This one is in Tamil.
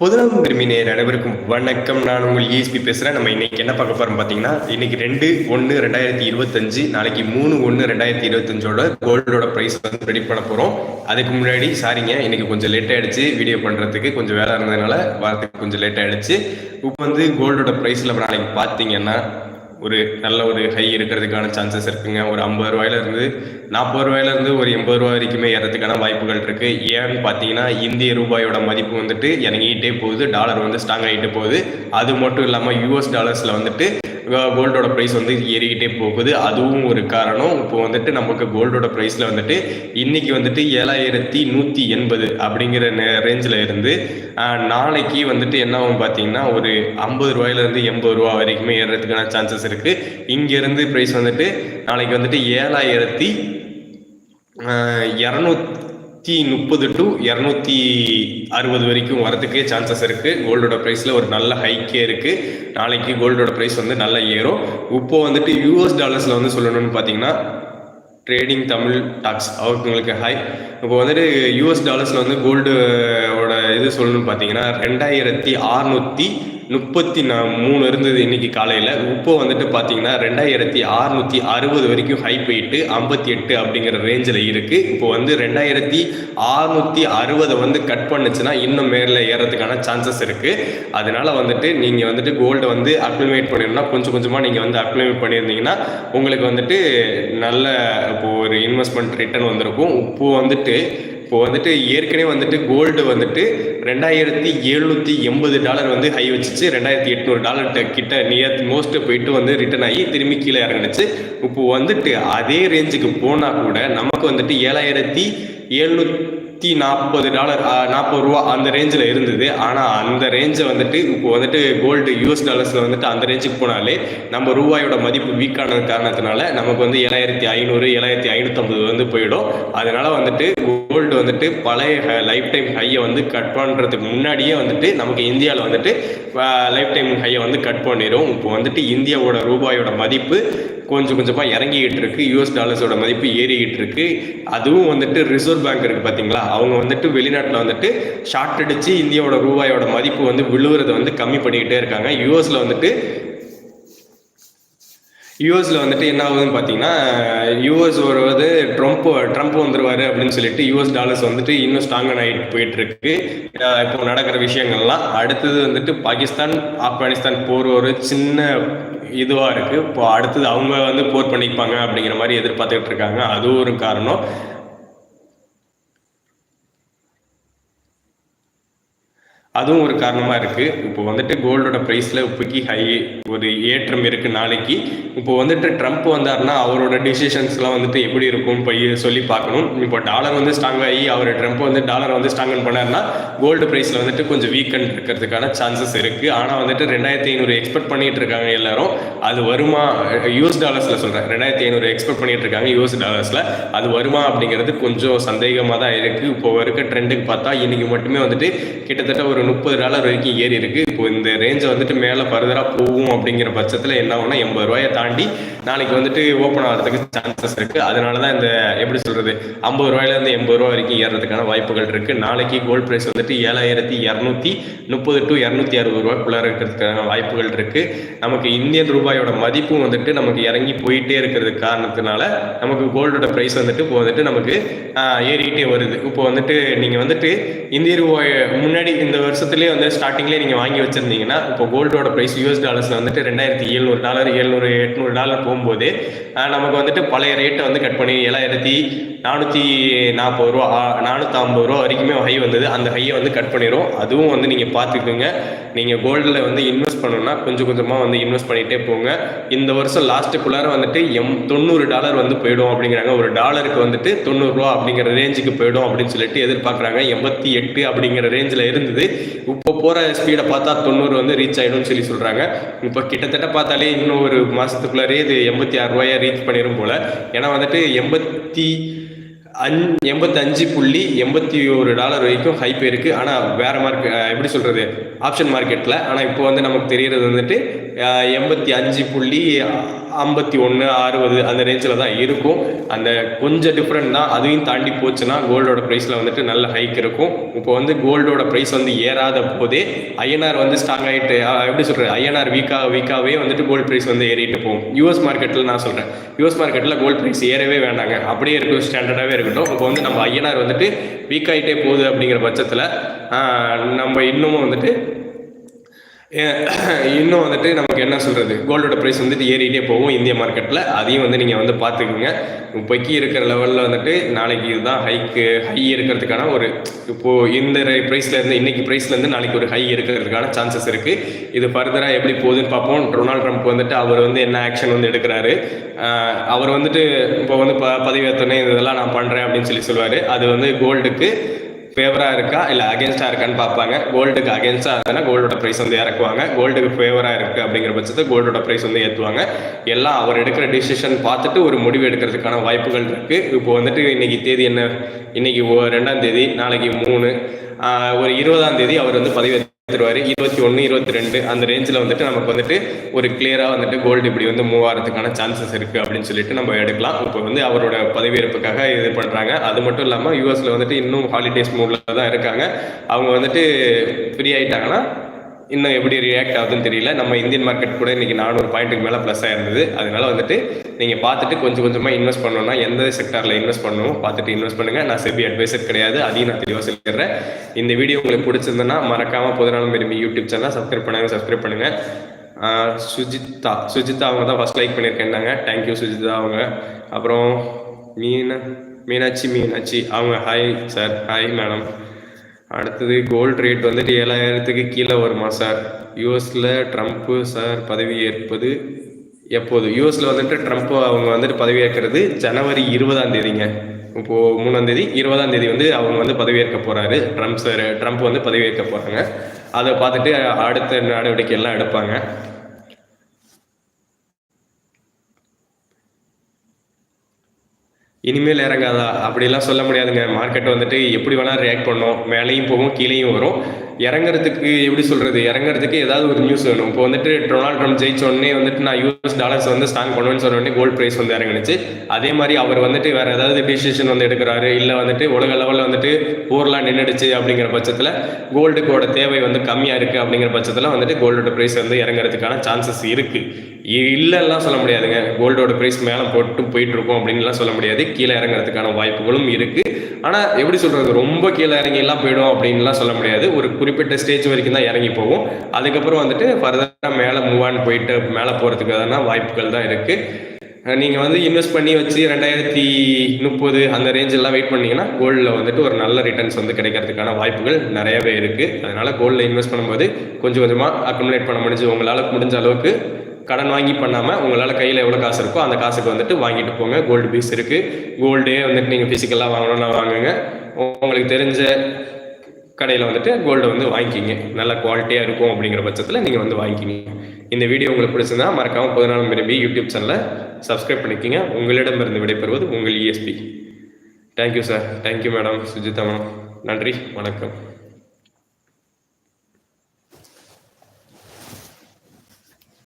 பொதுநலம் விரும்பி நேர் அனைவருக்கும் வணக்கம். நான் உங்கள் இஎஸ்பி பேசுகிறேன் நம்ம இன்னைக்கு என்ன பார்க்க போறோம் பார்த்தீங்கன்னா இன்னைக்கு ரெண்டு ஒன்று ரெண்டாயிரத்தி இருபத்தஞ்சு நாளைக்கு மூணு ஒன்று ரெண்டாயிரத்தி இருபத்தஞ்சோட கோல்டோட ப்ரைஸ் வந்து ரெடி பண்ண போகிறோம் அதுக்கு முன்னாடி சாரிங்க இன்னைக்கு கொஞ்சம் லேட் ஆயிடுச்சு. வீடியோ பண்ணுறதுக்கு கொஞ்சம் வேலை இருந்ததுனால வரத்துக்கு கொஞ்சம் லேட் ஆயிடுச்சு. இப்போ வந்து கோல்டோட ப்ரைஸில் நாளைக்கு பார்த்தீங்கன்னா ஒரு நல்ல ஒரு ஹை இருக்கிறதுக்கான சான்சஸ் இருக்குங்க. ஒரு ஐம்பது ரூபாயிலேருந்து நாற்பது ரூபாயிலேருந்து ஒரு எண்பது ரூபாய் வரைக்குமே ஏறதுக்கான வாய்ப்புகள் இருக்குது ஏன்னு பார்த்தீங்கன்னா இந்திய ரூபாயோட மதிப்பு வந்துட்டு இறங்கிட்டே போகுது. டாலர் வந்து ஸ்ட்ராங் ஆகிட்டு போகுது. அது மட்டும் இல்லாமல் யூஎஸ் டாலர்ஸில் வந்துட்டு கோல்டோட ப்ரைஸ் வந்து ஏறிக்கிட்டே போகுது. அதுவும் ஒரு காரணம். இப்போ வந்துட்டு நமக்கு கோல்டோட ப்ரைஸில் வந்துட்டு இன்னைக்கு வந்துட்டு ஏழாயிரத்தி நூற்றி எண்பது அப்படிங்கிற ரேஞ்சில் இருந்து நாளைக்கு வந்துட்டு என்ன ஆகும் பார்த்தீங்கன்னா ஒரு ஐம்பது ரூபாயிலேருந்து எண்பது ரூபா வரைக்குமே ஏறுறதுக்கான சான்சஸ் இருக்குது இங்கேருந்து ப்ரைஸ் வந்துட்டு நாளைக்கு வந்துட்டு ஏழாயிரத்தி இரநூத்தி முப்பது டு இரநூத்தி அறுபது வரைக்கும் வரதுக்கே சான்சஸ் இருக்குது கோல்டோட ப்ரைஸில் ஒரு நல்ல ஹைக்கே இருக்குது நாளைக்கு கோல்டோட ப்ரைஸ் வந்து நல்லா ஏறும். இப்போ வந்துட்டு யூஎஸ் டாலர்ஸில் வந்து சொல்லணும்னு பார்த்தீங்கன்னா ட்ரேடிங் தமிழ் டாக்ஸ் அவங்களுக்கு ஹாய் இப்போ வந்துட்டு யூஎஸ் டாலர்ஸில் வந்து கோல்டோட இது சொல்லணும்னு பார்த்தீங்கன்னா ரெண்டாயிரத்தி அறுநூற்றி முப்பத்தி நா மூணு இருந்தது இன்னைக்கு காலையில். இப்போ வந்துட்டு பார்த்தீங்கன்னா ரெண்டாயிரத்தி அறுநூற்றி அறுபது வரைக்கும் ஹை போயிட்டு ஐம்பத்தி எட்டு அப்படிங்கிற ரேஞ்சில் இருக்குது இப்போ வந்து ரெண்டாயிரத்தி அறுநூற்றி அறுபதை வந்து கட் பண்ணுச்சுன்னா இன்னும் மேலே ஏறதுக்கான சான்சஸ் இருக்குது அதனால வந்துட்டு நீங்கள் வந்துட்டு கோல்டை வந்து அக்ளிமேட் பண்ணிடணும்னா கொஞ்சம் கொஞ்சமாக நீங்கள் வந்து அக்ளிமேட் பண்ணியிருந்தீங்கன்னா உங்களுக்கு வந்துட்டு நல்ல இப்போ ஒரு இன்வெஸ்ட்மெண்ட் ரிட்டர்ன் வந்திருக்கும். இப்போ வந்துட்டு இப்போ வந்துட்டு ஏற்கனவே வந்துட்டு கோல்டு வந்துட்டு ரெண்டாயிரத்தி எழுநூத்தி எண்பது டாலர் வந்து ஹை வச்சுச்சு. ரெண்டாயிரத்தி எட்நூறு டாலர் கிட்ட நியர் மோஸ்ட் போயிட்டு வந்து ரிட்டர்ன் ஆகி திரும்பி கீழே இறங்குனுச்சு. இப்போ வந்துட்டு அதே ரேஞ்சுக்கு போனால் கூட நமக்கு வந்துட்டு ஏழாயிரத்தி நூற்றி நாற்பது டாலர் நாற்பது ரூபா அந்த ரேஞ்சில் இருந்தது. ஆனால் அந்த ரேஞ்சை வந்துட்டு இப்போ வந்துட்டு கோல்டு யூஎஸ் டாலர்ஸில் வந்துட்டு அந்த ரேஞ்சுக்கு போனாலே நம்ம ரூபாயோட மதிப்பு வீக்கானது காரணத்தினால நமக்கு வந்து ஏழாயிரத்தி ஐநூறு ஏழாயிரத்தி ஐநூற்றம்பது வந்து போயிடும். அதனால வந்துட்டு கோல்டு வந்துட்டு பழைய லைஃப் டைம் ஹையை வந்து கட் பண்ணுறதுக்கு முன்னாடியே வந்துட்டு நமக்கு இந்தியாவில் வந்துட்டு லைஃப் டைம் ஹையை வந்து கட் பண்ணிடும் இப்போ வந்துட்டு இந்தியாவோட ரூபாயோட மதிப்பு கொஞ்சம் கொஞ்சமாக இறங்கிக்கிட்டு இருக்கு யூஎஸ் டாலர்ஸோட மதிப்பு ஏறிக்கிட்டு இருக்கு அதுவும் வந்துட்டு ரிசர்வ் பேங்க் இருக்கு பார்த்தீங்களா அவங்க வந்துட்டு வெளிநாட்டில் வந்துட்டு ஷார்ட் அடிச்சு இந்தியாவோட ரூபாயோட மதிப்பு வந்து விழுவுறதை வந்து கம்மி பண்ணிக்கிட்டே இருக்காங்க. யூஎஸ்ல வந்துட்டு யூஎஸில் வந்துட்டு என்ன ஆகுதுன்னு பார்த்தீங்கன்னா யூஎஸ் வருவது ட்ரம்ப் ட்ரம்ப் வந்துடுவார் அப்படின்னு சொல்லிட்டு யூஎஸ் டாலர்ஸ் வந்துட்டு இன்னும் ஸ்ட்ராங்கன் ஆகிட்டு போயிட்டு இருக்கு இப்போ நடக்கிற விஷயங்கள்லாம். அடுத்தது வந்துட்டு பாகிஸ்தான் ஆப்கானிஸ்தான் போர் ஒரு சின்ன இதுவாக இருக்குது இப்போ அடுத்தது அவங்க வந்து போர் பண்ணிப்பாங்க அப்படிங்கிற மாதிரி எதிர்பார்த்துக்கிட்டு இருக்காங்க. அதுவும் ஒரு காரணம். அதுவும் ஒரு காரணமாக இருக்குது இப்போ வந்துட்டு கோல்டோட ப்ரைஸில் இப்போக்கி ஹை ஒரு ஏற்றம் இருக்குது நாளைக்கு. இப்போ வந்துட்டு ட்ரம்ப் வந்தாருன்னா அவரோட டிசிஷன்ஸ்லாம் வந்துட்டு எப்படி இருக்கும் போய் சொல்லி பார்க்கணும். இப்போ டாலர் வந்து ஸ்ட்ராங் ஆகி அவர் ட்ரம்ப் வந்து டாலர் வந்து ஸ்ட்ராங்கன் பண்ணார்னா கோல்டு ப்ரைஸில் வந்துட்டு கொஞ்சம் வீக்கன் இருக்கிறதுக்கான சான்சஸ் இருக்குது ஆனால் வந்துட்டு ரெண்டாயிரத்தி ஐநூறு எக்ஸ்பெக்ட் பண்ணிட்டு இருக்காங்க எல்லாரும். அது வருமா? யூஎஸ் டாலர்ஸில் சொல்கிறேன் ரெண்டாயிரத்தி ஐநூறு எக்ஸ்பெக்ட் பண்ணிட்டு இருக்காங்க யூஎஸ் டாலர்ஸில் அது வருமா அப்படிங்கிறது கொஞ்சம் சந்தேகமாக தான் இருக்குது இப்போ இருக்க ட்ரெண்டுக்கு பார்த்தா இன்றைக்கி மட்டுமே வந்துட்டு கிட்டத்தட்ட ஒரு முப்பது டாலர் வரைக்கும் ஏறி இருக்கு இப்போ இந்த ரேஞ்சை வந்துட்டு மேலே ஃபர்தராக போகும் அப்படிங்கிற பட்சத்தில் என்ன ஆகும்னா எண்பது ரூபாயை தாண்டி நாளைக்கு வந்துட்டு ஓப்பன் ஆகிறதுக்கு சான்சஸ் இருக்கு. அதனால தான் இந்த எப்படி சொல்றது ஐம்பது ரூபாயிலேருந்து எண்பது ரூபா வரைக்கும் ஏறதுக்கான வாய்ப்புகள் இருக்கு. நாளைக்கு கோல்ட் ப்ரைஸ் வந்துட்டு ஏழாயிரத்தி இரநூத்தி முப்பது டு இரநூத்தி அறுபது ரூபாய்க்குள்ள இருக்கிறதுக்கான வாய்ப்புகள் இருக்கு. நமக்கு இந்தியன் ரூபாயோட மதிப்பும் வந்துட்டு நமக்கு இறங்கி போயிட்டே இருக்கிறது காரணத்தினால நமக்கு கோல்டோட ப்ரைஸ் வந்துட்டு இப்போ வந்துட்டு நமக்கு ஆஹ், ஏறிக்கிட்டே வருது. இப்போ வந்துட்டு நீங்கள் வந்துட்டு இந்திய ரூபாய் முன்னாடி இந்த வருஷத்துலேயே வந்து ஸ்டார்டிங்லேயே நீங்கள் வாங்கி வச்சிருந்தீங்கன்னா இப்போ கோல்டோட ப்ரைஸ் யூஎஸ் டாலர்ஸில் வந்துட்டு ரெண்டாயிரத்தி எழுநூறு டாலர் எழுநூறு எட்நூறு டாலர் போகும்போது நமக்கு வந்துட்டு பழைய ரேட்டை வந்து கட் பண்ணி ஏழாயிரத்தி நானூற்றி நாற்பது ரூபா நானூற்றி ஐம்பது ரூபா வரைக்குமே ஹை வந்தது. அந்த ஹையை வந்து கட் பண்ணிடும் அதுவும் வந்து நீங்கள் பார்த்துக்குங்க. நீங்கள் கோல்டில் வந்து இன்வெஸ்ட் பண்ணணும்னா கொஞ்சம் கொஞ்சமாக வந்து இன்வெஸ்ட் பண்ணிகிட்டே போங்க. இந்த வருஷம் லாஸ்ட்டுக்குள்ளார வந்துட்டு எம் தொண்ணூறு டாலர் வந்து போயிடும் அப்படிங்கிறாங்க. ஒரு டாலருக்கு வந்துட்டு தொண்ணூறுரூவா அப்படிங்கிற ரேஞ்சுக்கு போயிடும் அப்படின்னு சொல்லிட்டு எதிர்பார்க்குறாங்க. எண்பத்தி எட்டு அப்படிங்கிற ரேஞ்சில் இருந்தது. இப்போ போகிற ஸ்பீடை பார்த்தா தொண்ணூறு வந்து ரீச் ஆகிடும்னு சொல்லி சொல்கிறாங்க இப்போ கிட்டத்தட்ட பார்த்தாலே இன்னும் ஒரு மாதத்துக்குள்ளாரே இது எண்பத்தி ஆறு ரூபாயாக ரீச் பண்ணிடும் போல். ஏன்னா வந்துட்டு எண்பத்தி அஞ் எண்பத்தஞ்சு புள்ளி எண்பத்தி ஒரு டாலர் வரைக்கும் ஹைப் இருக்குது ஆனால் வேற மார்க்கெட் எப்படி சொல்கிறது ஆப்ஷன் மார்க்கெட்டில் ஆனால் இப்போ வந்து நமக்கு தெரிகிறது வந்துட்டு எண்பத்தி அஞ்சு புள்ளி ஐம்பத்தி ஒன்று அறுபது அந்த ரேஞ்சில் தான் இருக்கும். அந்த கொஞ்சம் டிஃப்ரெண்ட் தான். அதையும் தாண்டி போச்சுன்னா கோல்டோட ப்ரைஸில் வந்துட்டு நல்ல ஹைக் இருக்கும். இப்போ வந்து கோல்டோட ப்ரைஸ் வந்து ஏறாத போதே ஐஎன்ஆர் வந்து ஸ்ட்ராங் ஆகிட்டு எப்படி சொல்கிறது ஐஎன்ஆர் வீக்காக வீக்காகவே வந்துட்டு கோல்டு ப்ரைஸ் வந்து ஏறிட்டு போகும். யூஎஸ் மார்க்கெட்டில் நான் சொல்கிறேன் யூஎஸ் மார்க்கெட்டில் கோல்டு ப்ரைஸ் ஏறவே வேண்டாங்க. அப்படியே இருக்கும் ஸ்டாண்டர்டாகவே இருக்கட்டும். இப்போ வந்து நம்ம ஐஎன்ஆர் வந்துட்டு வீக் ஆகிட்டே போகுது அப்படிங்கிற பட்சத்தில் நம்ம இன்னமும் வந்துட்டு இன்னும் வந்துட்டு நமக்கு என்ன சொல்கிறது கோல்டோட ப்ரைஸ் வந்துட்டு ஏறிட்டே போகும் இந்திய மார்க்கெட்டில் அதையும் வந்து நீங்கள் வந்து பார்த்துக்குங்க. இப்போக்கி இருக்கிற லெவலில் வந்துட்டு நாளைக்கு இதுதான் ஹைக்கு ஹை இருக்கிறதுக்கான ஒரு இப்போது இந்த ப்ரைஸ்லேருந்து இன்றைக்கி ப்ரைஸ்லேருந்து நாளைக்கு ஒரு ஹை இருக்கிறதுக்கான சான்சஸ் இருக்குது இது ஃபர்தராக எப்படி போகுதுன்னு பார்ப்போம். டொனால்ட் ட்ரம்ப் வந்துட்டு அவர் வந்து என்ன ஆக்ஷன் வந்து எடுக்கிறாரு. அவர் வந்துட்டு இப்போ வந்து ப பதவியேற்றனே இதெல்லாம் நான் பண்ணுறேன் அப்படின்னு சொல்லி சொல்லுவார். அது வந்து கோல்டுக்கு ஃபேவராக இருக்கா? இல்லை அகேன்ஸ்டாக இருக்கான்னு பார்ப்பாங்க. கோல்டுக்கு அகேன்ஸ்டாக இருந்தால் கோல்டோட ப்ரைஸ் வந்து இறக்குவாங்க. கோல்டுக்கு ஃபேவராக இருக்குது அப்படிங்கிற பட்சத்தில் கோல்டோட ப்ரைஸ் வந்து ஏற்றுவாங்க எல்லாம் அவர் எடுக்கிற டிசிஷன் பார்த்துட்டு ஒரு முடிவு எடுக்கிறதுக்கான வாய்ப்புகள் இருக்குது இப்போ வந்துட்டு இன்றைக்கி தேதி என்ன? இன்றைக்கி ரெண்டாம் தேதி நாளைக்கு மூணு. ஒரு இருபதாம் தேதி அவர் வந்து பதவி எடுத்துருவாரு. இருபத்தி ஒன்று இருபத்தி ரெண்டு அந்த ரேஞ்சில் வந்துட்டு நமக்கு வந்துட்டு ஒரு கிளியராக வந்துட்டு கோல்டு இப்படி வந்து மூவ் ஆகிறதுக்கான சான்சஸ் இருக்குது அப்படின்னு சொல்லிட்டு நம்ம எடுக்கலாம். இப்போ வந்து அவரோட பதவியேற்புக்காக இது பண்ணுறாங்க அது மட்டும் இல்லாமல் யூஎஸில் வந்துட்டு இன்னும் ஹாலிடேஸ் மூடில் தான் இருக்காங்க. அவங்க வந்துட்டு ஃப்ரீ ஆகிட்டாங்கன்னா இன்னும் எப்படி ரியாக்ட் ஆகுதுன்னு தெரியல. நம்ம இந்தியன் மார்க்கெட் கூட இன்றைக்கி நானூறு பாயிண்ட்டுக்கு மேலே ப்ளஸ் ஆயிருந்தது. அதனால வந்துட்டு நீங்கள் பார்த்துட்டு கொஞ்சம் கொஞ்சமாக இன்வெஸ்ட் பண்ணணும்னா எந்த செக்டாரில் இன்வெஸ்ட் பண்ணணும் பார்த்துட்டு இன்வெஸ்ட் பண்ணுங்கள் நான் செபி அட்வைசர் கிடையாது. அதையும் நான் தெளிவாக சொல்லிடுறேன். இந்த வீடியோ உங்களுக்கு பிடிச்சிருந்தனா மறக்காமல் பொதுநாளும் விரும்பி யூடியூப் சேனல் சப்ஸ்கிரைப் பண்ணுங்கள் சப்ஸ்கிரைப் பண்ணுங்கள் சுஜிதா சுஜிதா அவங்க தான் ஃபர்ஸ்ட் லைக் பண்ணியிருக்கேன்னாங்க தேங்க்யூ சுஜிதா அவங்க. அப்புறம் மீனா மீனாட்சி மீனாட்சி. அவங்க ஹாய் சார் ஹாய் மேடம் அடுத்தது கோல்டு ரேட் வந்துட்டு ஏழாயிரத்துக்கு கீழே வருமா சார் யூஎஸில் ட்ரம்ப்பு சார் பதவி ஏற்பது எப்போது? யூஎஸில் வந்துட்டு ட்ரம்ப் அவங்க வந்துட்டு பதவி ஏற்கிறது ஜனவரி இருபதாம் தேதிங்க. இப்போது மூணாம் தேதி இருபதாம் தேதி வந்து அவங்க வந்து பதவியேற்க போகிறாரு ட்ரம்ப் சார் ட்ரம்ப் வந்து பதவியேற்க போகிறாங்க அதை பார்த்துட்டு அடுத்த நடவடிக்கை எல்லாம் எடுப்பாங்க. இனிமேல் இறங்காதா? அப்படிலாம் சொல்ல முடியாதுங்க. மார்க்கெட் வந்துட்டு எப்படி வேணால் ரியாக்ட் பண்ணும். மேலேயும் போகும் கீழேயும் வரும். இறங்குறதுக்கு எப்படி சொல்கிறது இறங்குறதுக்கு ஏதாவது ஒரு நியூஸ் வேணும். இப்போ வந்துட்டு டொனால்ட் ட்ரம்ப் ஜெயிச்ச உடனே வந்துட்டு நான் யூஎஸ் டாலர்ஸ் வந்து ஸ்ட்ராங் பண்ணுவேன்னு சொன்ன உடனே கோல்டு ப்ரைஸ் வந்து இறங்குனுச்சு. அதே மாதிரி அவர் வந்துட்டு வேறு ஏதாவது டிசிஷன் வந்து எடுக்கிறாரு. இல்லை வந்துட்டு உலக லெவலில் வந்துட்டு போர்லாம் நின்றுடுச்சு அப்படிங்கிற பட்சத்தில் கோல்டுக்கோட தேவை வந்து கம்மியாக இருக்குது அப்படிங்கிற பட்சத்தில் வந்துட்டு கோல்டோட ப்ரைஸ் வந்து இறங்குறதுக்கான சான்சஸ் இருக்குது இல்லைலாம் சொல்ல முடியாதுங்க. கோல்டோட ப்ரைஸ் மேலே போட்டு போயிட்டு இருக்கோம் அப்படின்லாம் சொல்ல முடியாது. கீழே இறங்குறதுக்கான வாய்ப்புகளும் இருக்குது ஆனால் எப்படி சொல்கிறது ரொம்ப கீழே இறங்கி எல்லாம் போயிடும் அப்படின்லாம் சொல்ல முடியாது. ஒரு குறிப்பிட்ட ஸ்டேஜ் வரைக்கும் தான் இறங்கி போகும். அதுக்கப்புறம் வந்துட்டு ஃபர்தராக மேலே மூவ் ஆன் போயிட்டு மேலே போகிறதுக்கான வாய்ப்புகள் தான் இருக்குது நீங்கள் வந்து இன்வெஸ்ட் பண்ணி வச்சு ரெண்டாயிரத்தி முப்பது அந்த ரேஞ்செல்லாம் வெயிட் பண்ணிங்கன்னா கோல்டில் வந்துட்டு ஒரு நல்ல ரிட்டர்ன்ஸ் வந்து கிடைக்கிறதுக்கான வாய்ப்புகள் நிறையவே இருக்குது அதனால் கோல்டில் இன்வெஸ்ட் பண்ணும்போது கொஞ்சம் கொஞ்சமாக அக்குமுலேட் பண்ண முடிஞ்சு உங்களால் முடிஞ்ச அளவுக்கு கடன் வாங்கி பண்ணாமல் உங்களால் கையில் எவ்வளோ காசு இருக்கோ அந்த காசுக்கு வந்துட்டு வாங்கிட்டு போங்க. கோல்டு பீஸ் இருக்குது கோல்டே வந்துட்டு நீங்கள் ஃபிசிக்கலாக வாங்கணும்னா வாங்குங்க. உங்களுக்கு தெரிஞ்ச கடையில் வந்துட்டு கோல்டை வந்து வாங்கிக்கிங்க. நல்ல குவாலிட்டியாக இருக்கும் அப்படிங்கிற பட்சத்தில் நீங்கள் வந்து வாங்கிக்கிங்க. இந்த வீடியோ உங்களுக்கு பிடிச்சிருந்தா மறக்காமல் பதினாலும் விரும்பி யூடியூப் சேனலை சப்ஸ்கிரைப் பண்ணிக்கிங்க. உங்களிடமிருந்து விடைபெறுவது உங்கள் ESP thank you sir thank you madam Sujitha madam நன்றி. வணக்கம்.